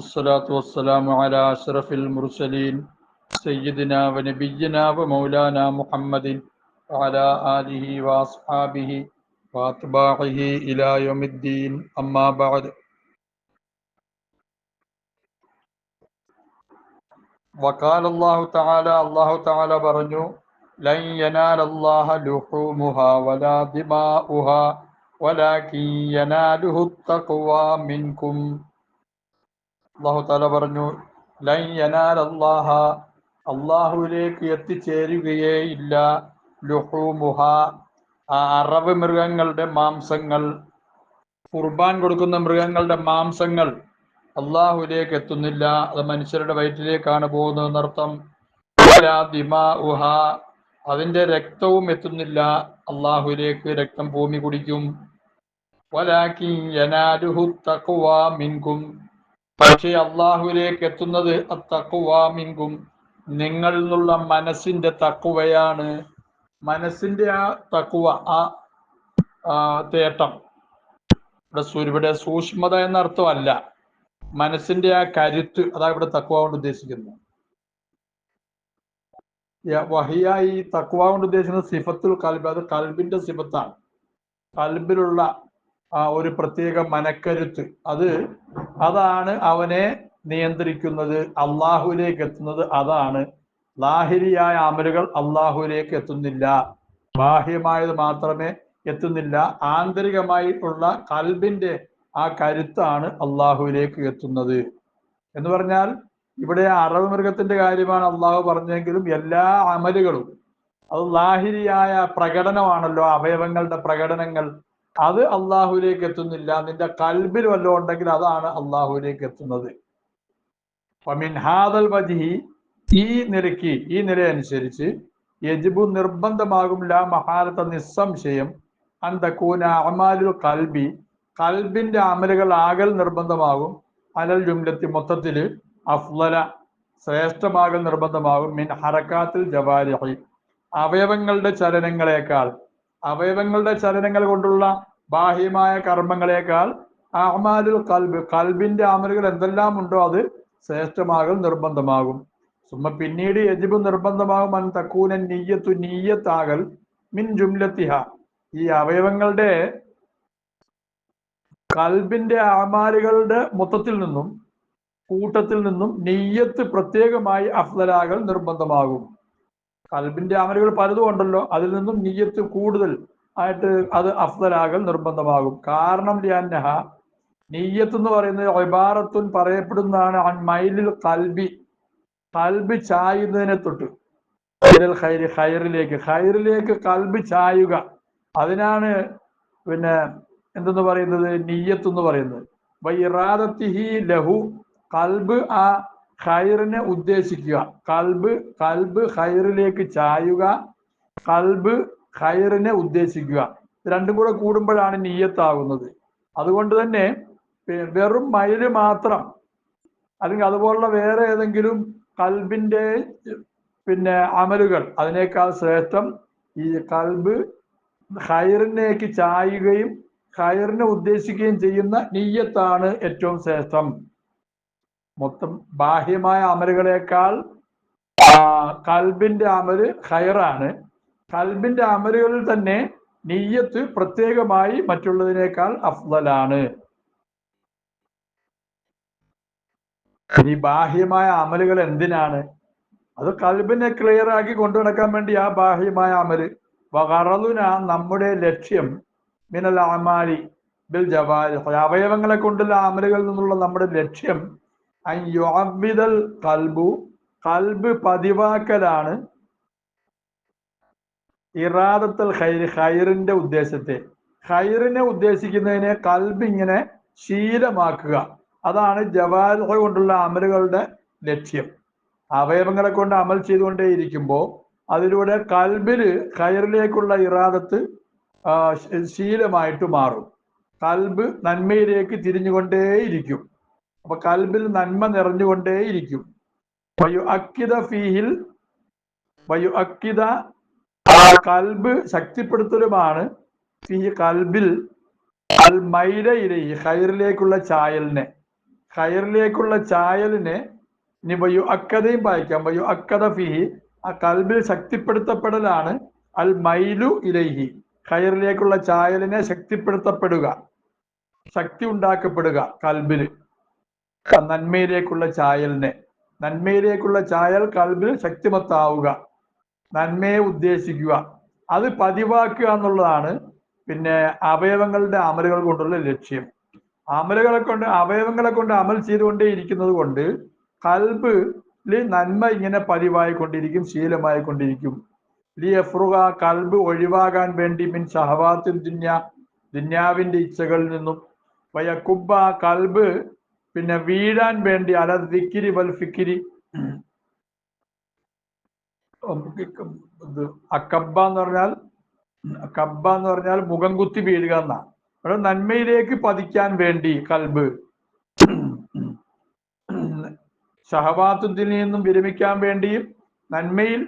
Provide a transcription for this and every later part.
والصلاة والسلام على أشرف المرسلين سيدنا ونبينا ومولانا محمد وعلى آله وأصحابه وأتباعه إلى يوم الدين. أما بعد. وقال الله تعالى الله تعالى برنو لن ينال الله لحومها ولا دماؤها ولكن يناله التقوى منكم. അള്ളാഹു താല പറഞ്ഞു ലൈൻ അള്ളാഹ അള്ളാഹുവിലേക്ക് എത്തിച്ചേരുകയേ ഇല്ല. ലുഹുമുഹ ആ അറവ് മൃഗങ്ങളുടെ മാംസങ്ങൾ കുർബാൻ കൊടുക്കുന്ന മൃഗങ്ങളുടെ മാംസങ്ങൾ അള്ളാഹുലേക്ക് എത്തുന്നില്ല. അത് മനുഷ്യരുടെ വയറ്റിലേക്കാണ് പോകുന്നതെന്നർത്ഥം ഉഹ അതിന്റെ രക്തവും എത്തുന്നില്ല. അള്ളാഹുലേക്ക് രക്തം ഭൂമി കുടിക്കും. തഖ്വ പക്ഷേ അള്ളാഹുവിലേക്ക് എത്തുന്നത് തക്കുവാമിങ്കും നിങ്ങളിൽ നിന്നുള്ള മനസ്സിന്റെ തക്കുവയാണ് മനസ്സിന്റെ ആ തക്കുവ ആ തേട്ടം. ഇവിടെ ഇവിടെ സൂക്ഷ്മത എന്ന അർത്ഥമല്ല മനസ്സിന്റെ ആ കരുത്ത് അതാ ഇവിടെ തക്കുവ കൊണ്ട് ഉദ്ദേശിക്കുന്നു യ- വഹിയ ഈ തക്കുവ കൊണ്ട് ഉദ്ദേശിക്കുന്നത് സിഫത്തുൽ കൽബ് അത് കൽബിന്റെ സിഫത്താണ്. കൽബിലുള്ള ആ ഒരു പ്രത്യേക മനക്കരുത്ത്. അത് അതാണ് അവനെ നിയന്ത്രിക്കുന്നത്. അള്ളാഹുലേക്ക് എത്തുന്നത് അതാണ്. ലാഹിരിയായ അമലുകൾ അള്ളാഹുലേക്ക് എത്തുന്നില്ല. ബാഹ്യമായത് മാത്രമേ എത്തുന്നില്ല. ആന്തരികമായിട്ടുള്ള കൽബിന്റെ ആ കരുത്താണ് അള്ളാഹുവിലേക്ക് എത്തുന്നത്. എന്ന് പറഞ്ഞാൽ ഇവിടെ അറബ് മൃഗത്തിന്റെ കാര്യമാണ് അള്ളാഹു പറഞ്ഞെങ്കിലും എല്ലാ അമലുകളും അത് ലാഹിരിയായ പ്രകടനമാണല്ലോ. അവയവങ്ങളുടെ പ്രകടനങ്ങൾ അത് അള്ളാഹുവിലേക്ക് എത്തുന്നില്ല. നിന്റെ കൽബിൽ വല്ലതും ഉണ്ടെങ്കിൽ അതാണ് അള്ളാഹുവിലേക്ക് എത്തുന്നത്. ഹാദൽ വജിഹി ഈ നിലയ്ക്ക് ഈ നിലയനുസരിച്ച് യജിബു നിർബന്ധമാകും. ലാ മഹാലത്ത നിസ്സംശയം. അന്തക്കൂന അമാലുൽ കൽബി കൽബിന്റെ അമലുകൾ ആകൽ നിർബന്ധമാകും. അലൽ ജുംലത്തി മൊത്തത്തിൽ അഫ്ലല ശ്രേഷ്ഠമാകൽ നിർബന്ധമാകും. മിൻ ഹറക്കാത്തിൽ ജവാലിഹി അവയവങ്ങളുടെ ചലനങ്ങളെക്കാൾ. അവയവങ്ങളുടെ ചലനങ്ങൾ കൊണ്ടുള്ള ബാഹ്യമായ കർമ്മങ്ങളെക്കാൾ അഹ്മാലുൽ കൽബ് കൽബിന്റെ അമലുകൾ എന്തെല്ലാം ഉണ്ടോ അത് ശ്രേഷ്ഠമാകൽ നിർബന്ധമാകും. സുമ പിന്നീട് യജിബ് നിർബന്ധമാകും അൻ തക്കൂന നീയത്തു നീയത്താകൽ മിൻ ജുംലത്തിഹ. ഈ അവയവങ്ങളുടെ കൽബിന്റെ ആമാലുകളുടെ മൊത്തത്തിൽ നിന്നും കൂട്ടത്തിൽ നിന്നും നെയ്യത്ത് പ്രത്യേകമായി അഫ്ലരാകൽ നിർബന്ധമാകും. കൽബിന്റെ അമലുകൾ പലതും ഉണ്ടല്ലോ. അതിൽ നിന്നും നീയത്ത് കൂടുതൽ ആയിട്ട് അത് അഫ്തലാകൽ നിർബന്ധമാകും. കാരണം ലിയന്നഹ നീയത്ത് എന്ന് പറയുന്നത് ഒബാറത്തുൻ പറയപ്പെടുന്നതാണ് മൈലിൽ കൽബി കൽബി ചായുന്നതിനെ തൊട്ട്. ഖൈരി ഖൈറിലേക്ക്. ഖൈറിലേക്ക് കൽബ് ചായുക. അതിനാണ് പിന്നെ എന്തെന്ന് പറയുന്നത്? നീയത്ത് എന്ന് പറയുന്നത്. ലഹു. കൽബ് ആ ഖൈറിനെ ഉദ്ദേശിക്കുക. കൽബ് കൽബ് ഖൈറിലേക്ക് ചായുക. കൽബ് ഖൈറിനെ ഉദ്ദേശിക്കുക. രണ്ടും കൂടെ കൂടുമ്പോഴാണ് നീയത്താകുന്നത്. അതുകൊണ്ട് തന്നെ വെറും മയിൽ മാത്രം അല്ലെങ്കിൽ അതുപോലുള്ള വേറെ ഏതെങ്കിലും കൽബിന്റെ പിന്നെ അമലുകൾ അതിനേക്കാൾ ശ്രേഷ്ഠം ഈ കൽബ് ഖൈറിനേക്ക് ചായുകയും ഖൈറിനെ ഉദ്ദേശിക്കുകയും ചെയ്യുന്ന നീയത്താണ് ഏറ്റവും ശ്രേഷ്ഠം. മൊത്തം ബാഹ്യമായ അമരുകളേക്കാൾ കൽബിന്റെ അമൽ ഹയറാണ് കൽബിന്റെ അമലുകളിൽ തന്നെ നീയത്ത് പ്രത്യേകമായി മറ്റുള്ളതിനേക്കാൾ അഫ്ദലാണ്. ഇനി ബാഹ്യമായ അമലുകൾ എന്തിനാണ്? അത് കൽബിനെ ക്ലിയർ ആക്കി കൊണ്ടു നടക്കാൻ വേണ്ടി ആ ബാഹ്യമായ അമൽ. വകറലുന നമ്മുടെ ലക്ഷ്യം മിനൽ അമാലി ബിൽ ജവാരി. അവയവങ്ങളെ കൊണ്ടുള്ള അമലുകളിൽ നിന്നുള്ള നമ്മുടെ ലക്ഷ്യം അൻ യുഅബ്ബിദൽ കൽബു കൽബ് പതിവാക്കലാണ്. ഇറാദത്തൽ ഖൈർ ഖൈറിന്റെ ഉദ്ദേശത്തെ. ഖൈറിനെ ഉദ്ദേശിക്കുന്നതിനെ കൽബ് ഇങ്ങനെ ശീലമാക്കുക. അതാണ് ജവാലുഹ കൊണ്ടുള്ള അമലുകളുടെ ലക്ഷ്യം. അവയവങ്ങളെ കൊണ്ട് അമൽ ചെയ്തുകൊണ്ടേയിരിക്കുമ്പോൾ അതിലൂടെ കൽബിൽ ഖൈറിലേക്കുള്ള ഇറാദത്ത് ശീലമായിട്ട് മാറും. കൽബ് നന്മയിലേക്ക് തിരിഞ്ഞുകൊണ്ടേയിരിക്കും. അപ്പൊ കൽബിൽ നന്മ നിറഞ്ഞുകൊണ്ടേയിരിക്കും. വയു അക്കിത ഫീഹിൽ വയു അക്കിത കൽബ് ശക്തിപ്പെടുത്തലുമാണ്. ഫീ കൽബിൽ അൽ മൈല ഇലയി ഖൈറിലേക്കുള്ള ചായലിനെ. ഹൈറിലേക്കുള്ള ചായലിനെ ഇനി വയു അക്കതയും വായിക്കാം. വയു അക്കത ഫിഹി ആ കൽബിൽ ശക്തിപ്പെടുത്തപ്പെടലാണ് അൽ മൈലു ഇലൈഹി ഖൈറിലേക്കുള്ള ചായലിനെ ശക്തിപ്പെടുത്തപ്പെടുക. ശക്തി ഉണ്ടാക്കപ്പെടുക കൽബിൽ നന്മയിലേക്കുള്ള ചായലിനെ. നന്മയിലേക്കുള്ള ചായൽ കൽബിൽ ശക്തിമത്താവുക. നന്മയെ ഉദ്ദേശിക്കുക. അത് പതിവാക്കുക എന്നുള്ളതാണ് പിന്നെ അവയവങ്ങളുടെ അമലുകൾ കൊണ്ടുള്ള ലക്ഷ്യം. അമലുകളെ കൊണ്ട് അവയവങ്ങളെ കൊണ്ട് അമൽ ചെയ്തുകൊണ്ടേ ഇരിക്കുന്നത് കൊണ്ട് കൽബ് നന്മ ഇങ്ങനെ പതിവായി കൊണ്ടിരിക്കും ശീലമായി കൊണ്ടിരിക്കും കൽബ് ഒഴിവാകാൻ വേണ്ടി മിൻ ഷഹവാത്തിൻ ദുന്യ ദുന്യാവിന്റെ ഇച്ഛകളിൽ നിന്നും. വയക്കുബ കൽബ് പിന്നെ വീഴാൻ വേണ്ടി അല ദിക്കിരി വൽ ഫിക്കിരി. അക്കബ്ബ എന്ന് പറഞ്ഞാൽ കബ്ബ എന്ന് പറഞ്ഞാൽ മുഖം കുത്തി വീഴുക എന്നാണ് അവിടെ നന്മയിലേക്ക് പതിക്കാൻ വേണ്ടി കൽബ്. ഷഹവാത്തുദ്ദിൽ നിന്നും വിരമിക്കാൻ വേണ്ടിയും നന്മയിൽ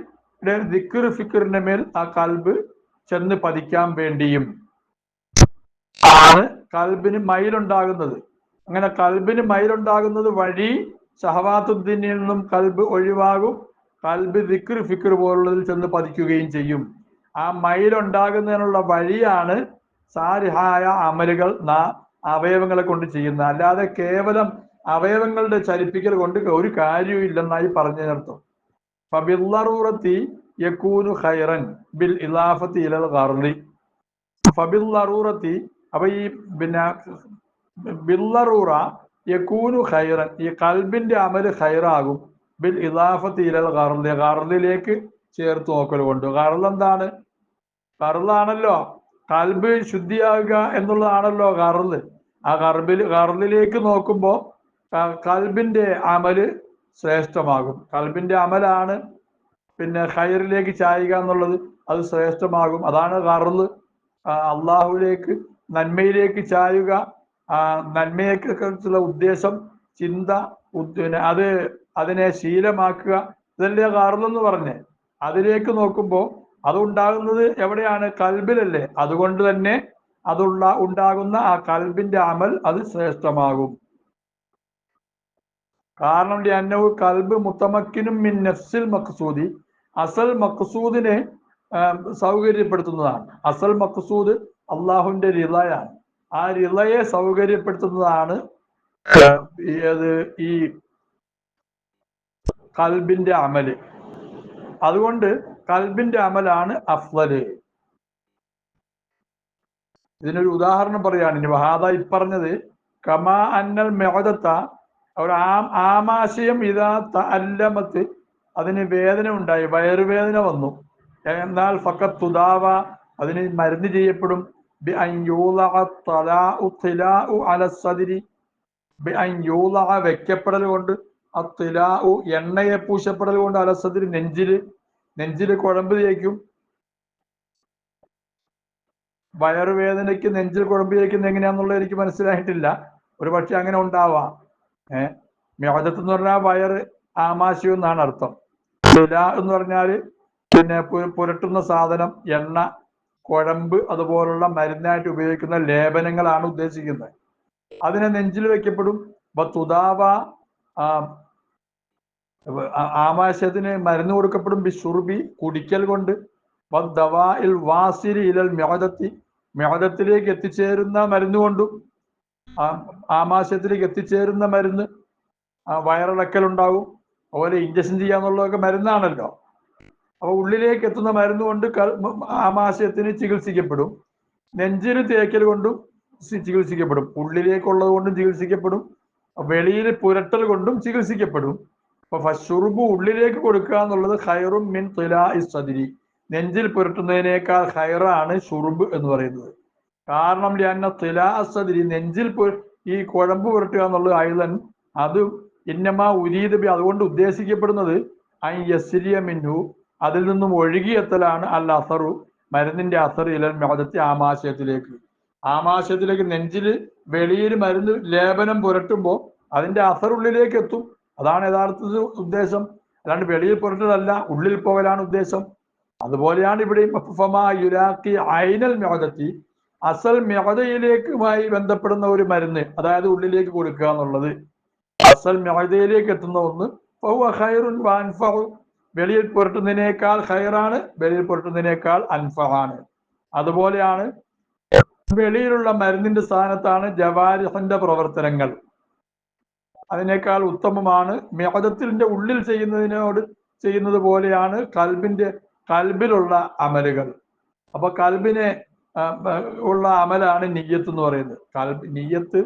ദിക്കർ ഫിക്കറിന്റെ മേൽ ആ കൽബ് ചെന്ന് പതിക്കാൻ വേണ്ടിയും ആണ് കൽബിന് മയിലുണ്ടാകുന്നത്. അങ്ങനെ കൽബിന് മയിലുണ്ടാകുന്നത് വഴി ഷഹവാത്തുദ്ദീനിൽ നിന്നും കൽബ് ഒഴിവാകും. കൽബ് ദിക്ർ ഫിക്ർ പോലുള്ളതിൽ ചെന്ന് പതിക്കുകയും ചെയ്യും. ആ മയിലുണ്ടാകുന്നതിനുള്ള വഴിയാണ് സാരിഹായ അമലുകൾ നാ അവയവങ്ങളെ കൊണ്ട് ചെയ്യുന്നത്. അല്ലാതെ കേവലം അവയവങ്ങളുടെ ചലിപ്പിക്കൽ കൊണ്ട് ഒരു കാര്യവും ഇല്ലെന്നായി പറഞ്ഞതിനർത്ഥം ഫബില്ലറൂറത്തി യക്കൂനു ഖൈറൻ ബിൽ ഇലാഫത്തി ഇലൽ ഫബിൽ ഫബില്ലറൂറത്തി അപ്പൊ ഈ പിന്നെ ബില്ലറൂറ യക്കൂനു ഖൈറൻ ഈ കൽബിന്റെ അമൽ ഖൈറാകും. ബിൽ ഇലാഫത്തി ഇലൽ ഗർലി ഗർലിലേക്ക് ചേർത്ത് നോക്കൽ കൊണ്ട്. ഗർൽ എന്താണ്? ഗർലാണല്ലോ കൽബ് ശുദ്ധിയാകുക എന്നുള്ളതാണല്ലോ കറുത് ആ ഗർബിൽ കറുതിലേക്ക് നോക്കുമ്പോൾ കൽബിന്റെ അമൽ ശ്രേഷ്ഠമാകും. കൽബിന്റെ അമലാണ് പിന്നെ ഖൈറിലേക്ക് ചായുക എന്നുള്ളത് അത് ശ്രേഷ്ഠമാകും. അതാണ് കറുത് അള്ളാഹുവിലേക്ക് നന്മയിലേക്ക് ചായുക. നന്മയെക്കുറിച്ചുള്ള ഉദ്ദേശം ചിന്ത പിന്നെ അത് അതിനെ ശീലമാക്കുക ഇതല്ലേ കാറുള്ളെന്ന് പറഞ്ഞ്. അതിലേക്ക് നോക്കുമ്പോൾ അതുണ്ടാകുന്നത് എവിടെയാണ്? കൽബിലല്ലേ. അതുകൊണ്ട് തന്നെ അതുള്ള ഉണ്ടാകുന്ന ആ കൽബിന്റെ അമൽ അത് ശ്രേഷ്ഠമാകും. കാരണം അന്നവ് കൽബ് മുത്തമക്കിനും മിൻ നഫ്സിൽ മക്സൂദി അസൽ മക്സൂദിനെ സൗകര്യപ്പെടുത്തുന്നതാണ്. അസൽ മക്സൂദ് അള്ളാഹുവിന്റെ റിളയാണ് ആ റിളയെ സൗകര്യപ്പെടുത്തുന്നതാണ്. ഏത് ഈ കൽബിന്റെ അമൽ അതുകൊണ്ട് കൽബിന്റെ അമലാണ് അഫ്ലല് ഇതിനൊരു ഉദാഹരണം പറയാണ് ഇനി വഹാദ ഇപ്പറഞ്ഞത് കമാ അന്നൽ മെഹദത്ത ഒരു ആ ആമാശയം ഇതാ അല്ലമത്ത് അതിന് വേദന ഉണ്ടായി വയറുവേദന വന്നു. എന്നാൽ ഫക്കത്ത് തുതാവ അതിന് മരുന്ന് ചെയ്യപ്പെടും. ബി അൻ الطلاء അല സദിരി ബി അൻ യൂളഅ വെക്കപ്പെടൽ കൊണ്ട് അത്തിലാഉ എണ്ണയെ പൂശപ്പെടൽ കൊണ്ട് അലസദിരി നെഞ്ചിൽ. നെഞ്ചിൽ കുഴമ്പ് തേക്കും. വയറുവേദനയ്ക്ക് നെഞ്ചിൽ കുഴമ്പ് തേക്കുന്നത് എനിക്ക് മനസ്സിലായിട്ടില്ല. ഒരു പക്ഷെ അങ്ങനെ ഉണ്ടാവാം. ഏഹ് മേജത്ത് എന്ന് പറഞ്ഞാൽ വയറ് ആമാശയം എന്നാണ് അർത്ഥം. തുല എന്ന് പറഞ്ഞാൽ പിന്നെ പുരട്ടുന്ന സാധനം എണ്ണ കുഴമ്പ് അതുപോലുള്ള മരുന്നായിട്ട് ഉപയോഗിക്കുന്ന ലേപനങ്ങളാണ് ഉദ്ദേശിക്കുന്നത്. അതിനെ നെഞ്ചിൽ വെക്കപ്പെടും. ആ- ആമാശയത്തിന് മരുന്ന് കൊടുക്കപ്പെടും. ബി ഷുർബി കുടിക്കൽ കൊണ്ട്. വാസിരി ഇലൽ മ്യോദത്തി മ്യോദത്തിലേക്ക് എത്തിച്ചേരുന്ന മരുന്ന് കൊണ്ടും ആമാശയത്തിലേക്ക് എത്തിച്ചേരുന്ന മരുന്ന് വയറിളക്കൽ ഉണ്ടാവും. അതുപോലെ ഇഞ്ചക്ഷൻ ചെയ്യാന്നുള്ളതൊക്കെ മരുന്നാണല്ലോ. അപ്പൊ ഉള്ളിലേക്ക് എത്തുന്ന മരുന്ന് കൊണ്ട് ആമാശയത്തിന് ചികിത്സിക്കപ്പെടും. നെഞ്ചിന് തേക്കൽ കൊണ്ടും ചികിത്സിക്കപ്പെടും. ഉള്ളിലേക്കുള്ളത് കൊണ്ടും ചികിത്സിക്കപ്പെടും. വെളിയിൽ പുരട്ടൽ കൊണ്ടും ചികിത്സിക്കപ്പെടും. അപ്പൊ ഫഷുറുബ് ഉള്ളിലേക്ക് കൊടുക്കുക എന്നുള്ളത് ഹൈറും മിൻ തുലാ ഇസ്തിരി നെഞ്ചിൽ പുരട്ടുന്നതിനേക്കാൾ ഹൈറാണ് ഷുറുബ് എന്ന് പറയുന്നത്. കാരണം ലിഅന്ന തുലാ സതിരി നെഞ്ചിൽ ഈ കുഴമ്പ് പുരട്ടുക എന്നുള്ളത് ആയുധൻ അത് ഇന്നമ ഉരീദ് ബി അതുകൊണ്ട് ഉദ്ദേശിക്കപ്പെടുന്നത് ഐ യസ്രിയ മിന്നു അതിൽ നിന്നും ഒഴുകിയെത്തലാണ് അൽ അസറു മരുന്നിന്റെ അസർ ഇലൽ മെഹദത്തി ആമാശയത്തിലേക്ക്. ആമാശയത്തിലേക്ക് നെഞ്ചിൽ വെളിയിൽ മരുന്ന് ലേപനം പുരട്ടുമ്പോൾ അതിന്റെ അസർ ഉള്ളിലേക്ക് എത്തും. അതാണ് യഥാർത്ഥത്തിൽ ഉദ്ദേശം. അല്ലാണ്ട് വെളിയിൽ പുരട്ടതല്ല ഉള്ളിൽ പോകലാണ് ഉദ്ദേശം. അതുപോലെയാണ് ഇവിടെയും യുരാക്കി ഐനൽ മെഹദത്തി അസൽ ആയി ബന്ധപ്പെടുന്ന ഒരു മരുന്ന് അതായത് ഉള്ളിലേക്ക് കൊടുക്കുക എന്നുള്ളത്. അസൽ മെഹദയിലേക്ക് എത്തുന്ന ഒന്ന് വെളിയിൽ പുരട്ടുന്നതിനേക്കാൾ ഹൈറാണ് വെളിയിൽ പുരട്ടുന്നതിനേക്കാൾ അൻഫാണ് അതുപോലെയാണ് വെളിയിലുള്ള മരുന്നിന്റെ സ്ഥാനത്താണ് ജവാരിഹന്റെ പ്രവർത്തനങ്ങൾ. അതിനേക്കാൾ ഉത്തമമാണ്. മേഘത്തിന്റെ ഉള്ളിൽ ചെയ്യുന്നതിനോട് ചെയ്യുന്നത് പോലെയാണ് കൽബിന്റെ കൽബിലുള്ള അമലുകൾ. അപ്പൊ കൽബിനെ ഉള്ള അമലാണ് നിയ്യത്ത് എന്ന് പറയുന്നത്. കൽബ് നിയ്യത്ത്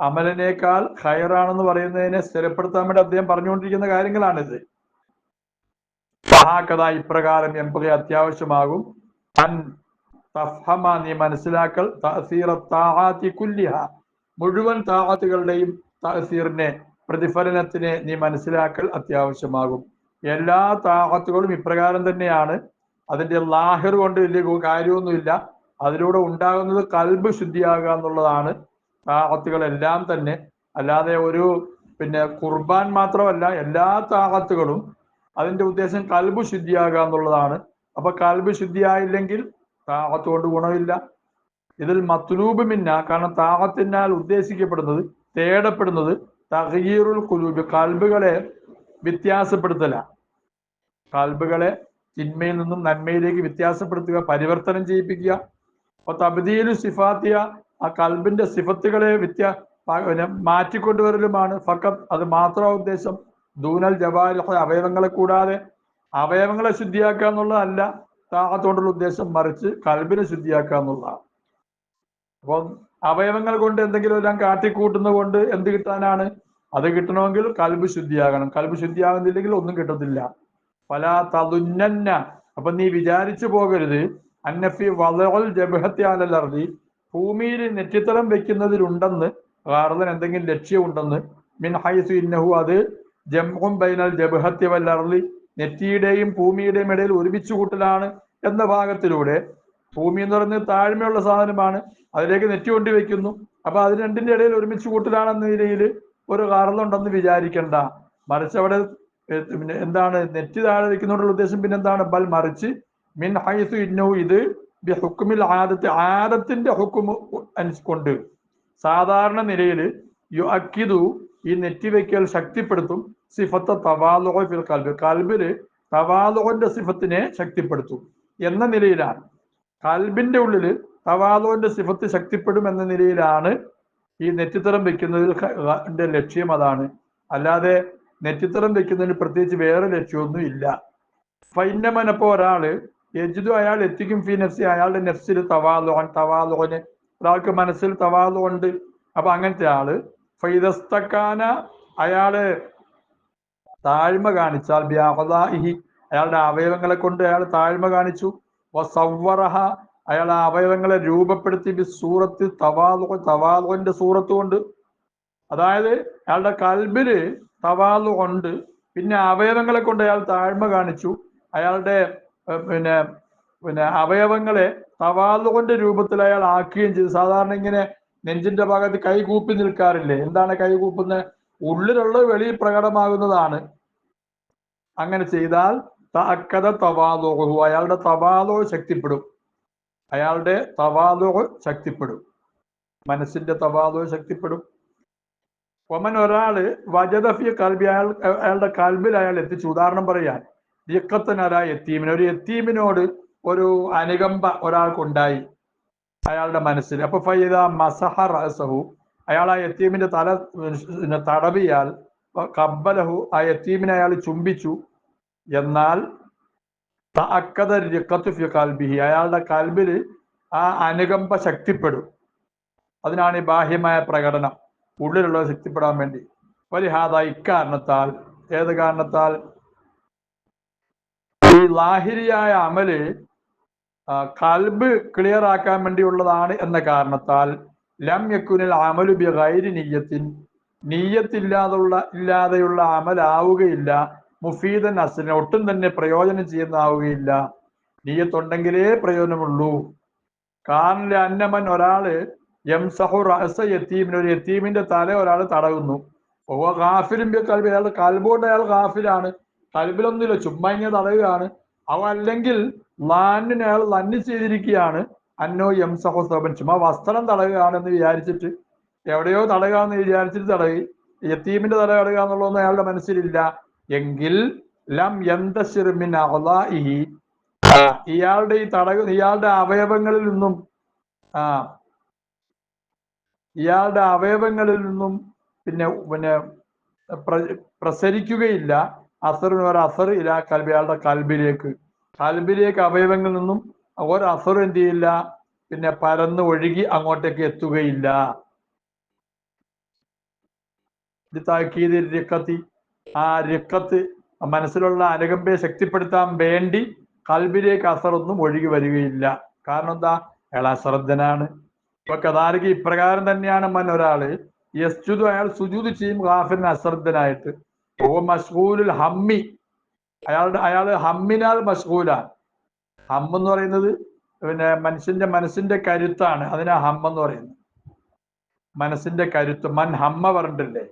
അമലിനേക്കാൾ ഹയറാണെന്ന് പറയുന്നതിനെ സ്ഥിരപ്പെടുത്താൻ വേണ്ടി അദ്ദേഹം പറഞ്ഞുകൊണ്ടിരിക്കുന്ന കാര്യങ്ങളാണിത്. കഥ ഇപ്രകാരം എമ്പകെ അത്യാവശ്യമാകും. അൻ നീ മനസ്സിലാക്കൽ കുല്ലിഹ. മുഴുവൻ താഹാത്തുകളുടെയും തഹസീറിനെ പ്രതിഫലനത്തിനെ നീ മനസ്സിലാക്കൽ അത്യാവശ്യമാകും. എല്ലാ താഹത്തുകളും ഇപ്രകാരം തന്നെയാണ്. അതിന്റെ ലാഹിർ കൊണ്ട് വലിയ കാര്യമൊന്നുമില്ല. അതിലൂടെ ഉണ്ടാകുന്നത് കൽബ് ശുദ്ധിയാകുക എന്നുള്ളതാണ് താഹത്തുകളെല്ലാം തന്നെ. അല്ലാതെ ഒരു പിന്നെ കുർബാൻ മാത്രമല്ല എല്ലാ താഹത്തുകളും അതിന്റെ ഉദ്ദേശം കൽബ് ശുദ്ധിയാകുക എന്നുള്ളതാണ്. അപ്പൊ കൽബ് ശുദ്ധിയായില്ലെങ്കിൽ താഹത്ത് കൊണ്ട് ഗുണമില്ല. ഇതിൽ മത്ലൂബ് കാരണം താഹത്തിനാൽ ഉദ്ദേശിക്കപ്പെടുന്നത് തേടപ്പെടുന്നത് തഹീറുൽ കുലൂബ് കൽബുകളെ വ്യത്യാസപ്പെടുത്തല. കൽബുകളെ തിന്മയിൽ നിന്നും നന്മയിലേക്ക് വ്യത്യാസപ്പെടുത്തുക പരിവർത്തനം ചെയ്യിപ്പിക്കുക. അപ്പൊ തബദീലു സിഫാത്തിയ ആ കൽബിന്റെ സിഫത്തുകളെ വ്യത്യാ മാറ്റിക്കൊണ്ടുവരലുമാണ്. ഫക്കത്ത് അത് മാത്രം ഉദ്ദേശം. ദൂനൽ ജവാലിഹ അവയവങ്ങളെ കൂടാതെ അവയവങ്ങളെ ശുദ്ധിയാക്കുക എന്നുള്ളതല്ല താഹത്തോണ്ടുള്ള ഉദ്ദേശം മറിച്ച് കൽബിനെ ശുദ്ധിയാക്കുക എന്നുള്ളതാണ്. അപ്പം അവയവങ്ങൾ കൊണ്ട് എന്തെങ്കിലും എല്ലാം കാട്ടിക്കൂട്ടുന്നത് കൊണ്ട് എന്ത് കിട്ടാനാണ്? അത് കിട്ടണമെങ്കിൽ കൽബ് ശുദ്ധിയാകണം. കൽബ് ശുദ്ധിയാകുന്നില്ലെങ്കിൽ ഒന്നും കിട്ടത്തില്ല. പല തതുന്നന്ന അപ്പൊ നീ വിചാരിച്ചു പോകരുത്. അന്നഫി വളൽ ജബഹത്യാലർദി ഭൂമിയിൽ നെറ്റിത്തലം വെക്കുന്നതിലുണ്ടെന്ന് കാർദൻ എന്തെങ്കിലും ലക്ഷ്യമുണ്ടെന്ന് മിൻ ഹൈസു ഇന്നഹു അത് ജംഉം ബൈനൽ ജബഹത്തി വല്ലർലി നെറ്റിയുടെയും ഭൂമിയുടെയും ഇടയിൽ ഒരുമിച്ച് കൂട്ടലാണ് എന്ന ഭാഗത്തിലൂടെ ഭൂമി എന്ന് പറയുന്നത് താഴ്മയുള്ള സാധനമാണ്. അതിലേക്ക് നെറ്റി കൊണ്ടു വെക്കുന്നു. അപ്പൊ അത് രണ്ടിന്റെ ഇടയിൽ ഒരുമിച്ച് കൂട്ടലാണെന്ന നിലയിൽ ഒരു കാരണമുണ്ടെന്ന് വിചാരിക്കണ്ട. മറിച്ച് അവിടെ പിന്നെ എന്താണ് നെറ്റ് താഴെ വെക്കുന്നതുകൊണ്ടുള്ള ഉദ്ദേശം പിന്നെ എന്താണ് ബൽ മറിച്ച് മിൻ ഹൈസു ഇന്നു ഇത് ബി ഹുക്കുമിൽ ആദത്ത് ആദത്തിന്റെ ഹുക്കും കൊണ്ട്. സാധാരണ നിലയിൽ യു അക്കിതു ഈ നെറ്റി വെക്കൽ ശക്തിപ്പെടുത്തും. സിഫത്ത തവാലുഹ ഫിൽ കൽബ് കൽബിൽ തവാലുഹന്റെ സിഫത്തിനെ ശക്തിപ്പെടുത്തും എന്ന നിലയിലാണ്. കൽബിന്റെ ഉള്ളിൽ തവാലുഹന്റെ സിഫത്ത് ശക്തിപ്പെടും എന്ന നിലയിലാണ് ഈ നെറ്റിത്തരം വെക്കുന്നതിൽ ലക്ഷ്യം അതാണ്. അല്ലാതെ നെറ്റിത്തരം വെക്കുന്നതിന് പ്രത്യേകിച്ച് വേറെ ലക്ഷ്യമൊന്നും ഇല്ല. ഫൈനമനപ്പോ ഒരാൾ യജിദു അയാൾ എത്തിക്കും ഫി നഫ്സി അയാളുടെ നെഫ്സിൽ തവാലോൻ തവാലോന് ഒരാൾക്ക് മനസ്സിൽ തവാലുണ്ട് അപ്പൊ അങ്ങനത്തെ ആൾ. ഫൈദസ്തക്കാന അയാൾ താഴ്മ കാണിച്ചാൽ ബ്യാഹി അയാളുടെ അവയവങ്ങളെ കൊണ്ട് അയാൾ താഴ്മ കാണിച്ചു. വസവ്വറഹ അയാൾ അവയവങ്ങളെ രൂപപ്പെടുത്തി സൂറത്ത് തവാലു തവാലുവിന്റെ സൂറത്ത് കൊണ്ട്. അതായത് അയാളുടെ കൽബിൽ തവാലു കൊണ്ട് പിന്നെ അവയവങ്ങളെ കൊണ്ട് അയാൾ താഴ്മ കാണിച്ചു. അയാളുടെ പിന്നെ പിന്നെ അവയവങ്ങളെ തവാലുവിന്റെ രൂപത്തിൽ അയാൾ ആക്കുകയും ചെയ്തു. സാധാരണ ഇങ്ങനെ നെഞ്ചിന്റെ ഭാഗത്ത് കൈകൂപ്പി നിൽക്കാറില്ലേ? എന്താണ് കൈ വെളി വെളിയിൽ പ്രകടമാകുന്നതാണ്. അങ്ങനെ ചെയ്താൽ തഅക്കദ തവാലുഹു അയാളുടെ തവാദോ ശക്തിപ്പെടും. അയാളുടെ തവാദോ ശക്തിപ്പെടും. മനസ്സിന്റെ തവാദോ ശക്തിപ്പെടും. ഒമൻ ഒരാൾ വജദഫി കൽബി അയാൾ അയാളുടെ കൽബിൽ അയാൾ എത്തിച്ചു. ഉദാഹരണം പറയാൻ യക്കത്തനര എത്തീമിന് ഒരു എത്തീമിനോട് ഒരു അനുകമ്പ ഒരാൾക്കുണ്ടായി. അയാളുടെ മനസ്സിൽ. അപ്പൊ ഫൈദ മസഹ റസഹു അയാൾ ആ യത്തീമിന്റെ തല പിന്നെ തടവിയാൽ കബ്ബലഹു ആ യത്തീമിനെ അയാൾ ചുംബിച്ചു. എന്നാൽ കാൽബിഹി അയാളുടെ കൽബിൽ ആ അനുകമ്പ ശക്തിപ്പെടും. അതിനാണ് ഈ ബാഹ്യമായ പ്രകടനം. ഉള്ളിലുള്ളത് ശക്തിപ്പെടാൻ വേണ്ടി. പരിഹാദ ഇക്കാരണത്താൽ ഏത് കാരണത്താൽ? ഈ ലാഹിരിയായ അമൽ കൽബ് ക്ലിയർ ആക്കാൻ വേണ്ടിയുള്ളതാണ് എന്ന കാരണത്താൽ ലം യക്കുനിൽ അമലു ബി ഗൈരി നീയത്തിൻ നീയത്തില്ലാതുള്ള ഇല്ലാതെയുള്ള അമലാവുകയില്ല. മുഫീദൻ അസ്ലിന് ഒട്ടും തന്നെ പ്രയോജനം ചെയ്യുന്നതാവുകയില്ല. നീയത്തുണ്ടെങ്കിലേ പ്രയോജനമുള്ളൂ. കാണില്ല അന്നമൻ ഒരാൾ യംസഹു റഅസ യത്തീമിന് ഒരു യത്തീമിന്റെ തല ഒരാൾ തടകുന്നു ഓ ഗാഫിലും കൽബി അയാൾ കൽബോണ്ട് അയാൾ ഗാഫിലാണ്. കൽബിലൊന്നുമില്ല ചുമ്മാ ഇങ്ങനെ തടയുകയാണ്. അവ അല്ലെങ്കിൽ ലാനിന് അയാൾ ലന്ന് ചെയ്തിരിക്കുകയാണ്. അന്നോ എം സഹോസോപൻ ചുമ്മാ വസ്ത്രം തടയുകയാണെന്ന് വിചാരിച്ചിട്ട് എവിടെയോ തടയുകയെന്ന് വിചാരിച്ചിട്ട് തടയി യത്തീമിന്റെ തല തടയുക എന്നുള്ളതൊന്നും അയാളുടെ മനസ്സിലില്ല. എങ്കിൽ ലം യന്തശിർമിൻ അഹ്ലാഇഹി ഇയാളുടെ ഈ തടക ഇയാളുടെ അവയവങ്ങളിൽ നിന്നും ആ ഇയാളുടെ അവയവങ്ങളിൽ നിന്നും പിന്നെ പിന്നെ പ്രസരിക്കുകയില്ല. അസറിന് ഒരു അസർ ഇല്ല കൽബി അയാളുടെ കൽബിലേക്ക്. കൽബിലേക്ക് അവയവങ്ങളിൽ നിന്നും അസർ എന്ത് ചെയ്യില്ല പിന്നെ പരന്ന് ഒഴുകി അങ്ങോട്ടേക്ക് എത്തുകയില്ല. താക്കീത് രക്കത്തി ആ രക്കത്ത് മനസ്സിലുള്ള അനുകമ്പയെ ശക്തിപ്പെടുത്താൻ വേണ്ടി കൽബിലേക്ക് അസറൊന്നും ഒഴുകി വരികയില്ല. കാരണം എന്താ? അയാൾ അശ്രദ്ധനാണ് ഇപ്പൊ കഥാലിക്ക് ഇപ്രകാരം തന്നെയാണ് മൻ ഒരാൾ. യസ്ജുദു അയാൾ സുജൂദ് ചെയ്യും ഖാഫിന് അശ്രദ്ധനായിട്ട് ഓ മഷ്ഗൂലുൽ ഹമ്മി. അയാളുടെ അയാൾ ഹമ്മിനാൽ മഷ്ഗൂലാണ് ഹം എന്ന് പറയുന്നത് പിന്നെ മനുഷ്യന്റെ മനസ്സിന്റെ കരുത്താണ്. അതിനാ ഹമ്മെന്ന് പറയുന്നത്. മനസ്സിന്റെ കരുത്ത് മൻ ഹമ്മ പറഞ്ഞിട്ടില്ലേ?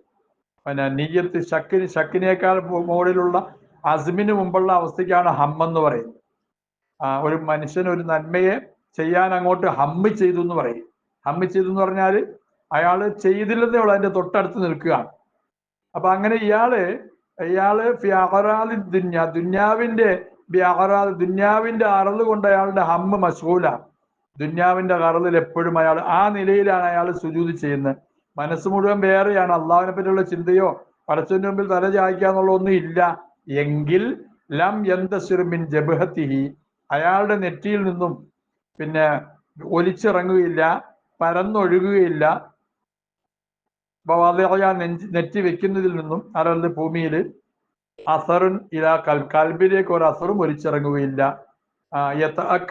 പിന്നെ നീയത്ത് ശക്കിന് ശക്കിനേക്കാൾ മുകളിലുള്ള അസ്മിന് മുമ്പുള്ള അവസ്ഥയ്ക്കാണ് ഹമ്മെന്ന് പറയുന്നത്. ഒരു മനുഷ്യൻ ഒരു നന്മയെ ചെയ്യാൻ അങ്ങോട്ട് ഹമ്മ് ചെയ്തു എന്ന് പറയും. ഹമ്മ് ചെയ്തു എന്ന് പറഞ്ഞാൽ അയാൾ ചെയ്തില്ലെന്നേ ഉള്ളൂ അതിന്റെ തൊട്ടടുത്ത് നിൽക്കുകയാണ്. അപ്പൊ അങ്ങനെ ഇയാൾ ഇയാൾ ദുന്യ ദുന്യാവിന്റെ ബിയഹറാൽ ദുന്യാവിന്റെ അറൾ കൊണ്ട് അയാളുടെ ഹമ്മ് മഷൂലാണ് ദുന്യാവിന്റെ കറളിൽ എപ്പോഴും അയാൾ ആ നിലയിലാണ് അയാൾ സുജൂതി ചെയ്യുന്നത്. മനസ്സ് മുഴുവൻ വേറെയാണ്. അള്ളാഹിനെ പറ്റിയുള്ള ചിന്തയോ പടച്ചതിന്റെ മുമ്പിൽ തല ചായ്ക്കുക ഒന്നും ഇല്ല. എങ്കിൽ ലം യന്തസിറുമിൻ ജബഹത്തിഹി. അയാളുടെ നെറ്റിയിൽ നിന്നും പിന്നെ ഒലിച്ചിറങ്ങുകയില്ല പരന്നൊഴുകുകയില്ല. നെറ്റി വെക്കുന്നതിൽ നിന്നും അതായത് ഭൂമിയിൽ അസറുൻ ഇല കൽ കൽബിലേക്ക് ഒരു അസറും ഒലിച്ചിറങ്ങുകയില്ല. ആ,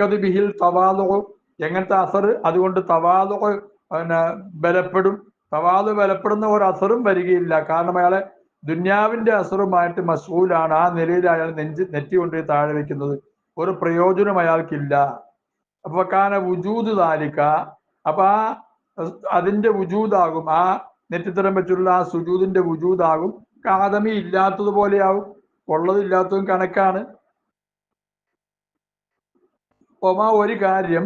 ബിഹിൽ തവാദു എങ്ങനത്തെ അസർ അതുകൊണ്ട് തവാദു പിന്നെ ബലപ്പെടും. തവാദു ബലപ്പെടുന്ന ഒരു അസറും വരികയില്ല. കാരണം അയാളെ ദുന്യാവിന്റെ അസറുമായിട്ട് മസൂലാണ് ആ നിലയിൽ അയാൾ നെഞ്ച് നെറ്റി കൊണ്ട് താഴെ വെക്കുന്നത്. ഒരു പ്രയോജനം അയാൾക്കില്ല. അപ്പൊ കാന വുജൂദ് താലിക്ക അപ്പൊ ആ അതിന്റെ വുജൂദാകും. ആ നെറ്റിത്തരം വെച്ചുള്ള ആ സുജൂദിന്റെ വുജൂദാകും. കാതമി ഇല്ലാത്തതുപോലെയാവും ഉള്ളതില്ലാത്തതും കണക്കാണ്. ഒമാ ഒരു കാര്യം.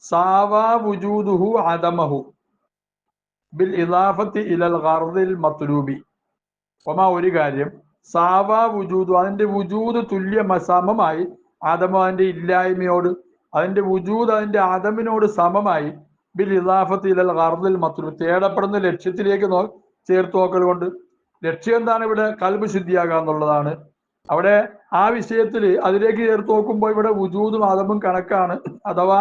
സാവാ വുജൂദുഹു ബിൽ ഇലാഫത്തി ഇലൽ ഹർദിൽ മത്ലൂബി. ഒമാ ഒരു കാര്യം. സാവാ വുജൂദു അതിന്റെ വുജൂദ് തുല്യ സമമായി ആദമ അതിന്റെ ഇല്ലായ്മയോട് അതിന്റെ വുജൂദ് അതിന്റെ ആദമിനോട് സമമായി ബിൽ ഇലാഫത്തി ഇലൽ ഹർദിൽ മത്ലൂബ്. തേടപ്പെടുന്ന ലക്ഷ്യത്തിലേക്ക് നോ ചേർത്ത് നോക്കൽ കൊണ്ട് ലക്ഷ്യം എന്താണ് ഇവിടെ? കൽബ് ശുദ്ധിയാകുക എന്നുള്ളതാണ്. അവിടെ ആ വിഷയത്തിൽ അതിലേക്ക് ചേർത്ത് നോക്കുമ്പോൾ ഇവിടെ വുജൂദും ആദമും കണക്കാണ്. അഥവാ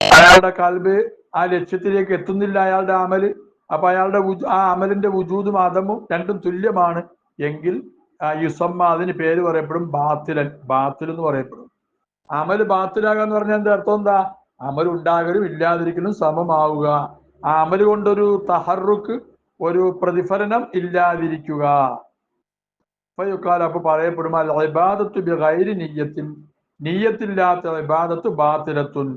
അയാളുടെ കൽബ് ആ ലക്ഷ്യത്തിലേക്ക് എത്തുന്നില്ല അയാളുടെ അമൽ. അപ്പൊ അയാളുടെ ആ അമലിന്റെ വുജൂദും ആദമും രണ്ടും തുല്യമാണ്. എങ്കിൽ യുസമ്മ അതിന് പേര് പറയപ്പെടും ബാത്തിലൻ. ബാത്തിൽ എന്ന് പറയപ്പെടും. അമൽ ബാത്തിലാകുക എന്ന് പറഞ്ഞാൽ എന്താ അർത്ഥം? എന്താ? അമൽ ഉണ്ടാകലും ഇല്ലാതിരിക്കലും സമമാവുക. ആ അമൽ കൊണ്ടൊരു തഹറുക്ക് ഒരു പ്രതിഫലനം ഇല്ലാതിരിക്കുക. അപ്പൊ പറയപ്പെടും അൽ ഇബാദത്തു ബിഗൈരി നീയത്തില്ലാത്ത ഇബാദത്ത് ബാത്തിലത്തുൻ.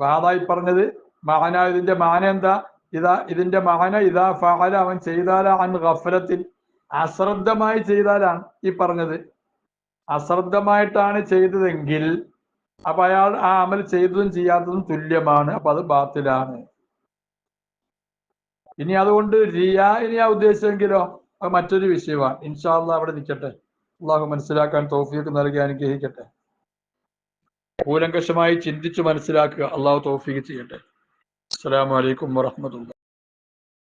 ബാധായി പറഞ്ഞത് മഹന ഇതിന്റെ മാന എന്താ? ഇതാ ഇതിന്റെ മഹന ഇതാ ഫഹല അവൻ ചെയ്താലാണ് അൻ ഗഫലത്തിൽ അശ്രദ്ധമായി ചെയ്താലാണ് ഈ പറഞ്ഞത്. അശ്രദ്ധമായിട്ടാണ് ചെയ്തതെങ്കിൽ അപ്പൊ അയാൾ ആ അമൽ ചെയ്തതും ചെയ്യാത്തതും തുല്യമാണ്. അപ്പൊ അത് ബാത്തിലാണ്. ഇനി അതുകൊണ്ട് റിയാ ഇനി ആ ഉദ്ദേശമെങ്കിലോ അത് മറ്റൊരു വിഷയമാണ്. ഇൻഷാല്ല അവിടെ നിൽക്കട്ടെ. അള്ളാഹു മനസ്സിലാക്കാൻ തോഫിയൊക്കെ നൽകി അനുഗ്രഹിക്കട്ടെ. കൂലങ്കഷമായി ചിന്തിച്ചു മനസ്സിലാക്കുക. അള്ളാഹു തോഫിക്ക് ചെയ്യട്ടെ. അസ്സലാമു അലൈക്കും വറഹ്മത്തുള്ളാഹി